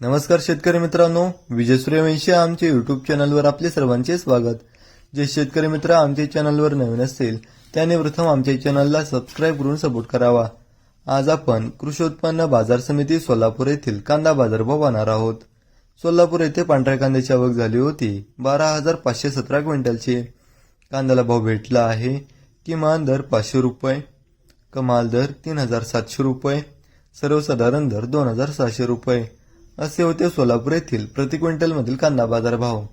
नमस्कार शेतकरी मित्रांनो विजय सूर्यवंशी आमच्या युट्यूब चॅनलवर आपले सर्वांचे स्वागत. जे शेतकरी मित्र आमच्या चॅनलवर नवीन असतील त्याने प्रथम आमच्या चॅनलला सबस्क्राईब करून सपोर्ट करावा. आज आपण कृषी उत्पन्न बाजार समिती सोलापूर येथील कांदा बाजारभाव पाहणार आहोत. सोलापूर येथे पांढऱ्या कांद्याची आवक झाली होती बारा हजार पाचशे सतरा क्विंटलची. कांद्याला भाव भेटला आहे किमान दर पाचशे रुपये कमाल दर तीन हजार सातशे रुपये सर्वसाधारण दर दोन हजार सहाशे रुपये. असे होते सोलापूर येथील प्रति क्विंटलमधील कांदा बाजार भाव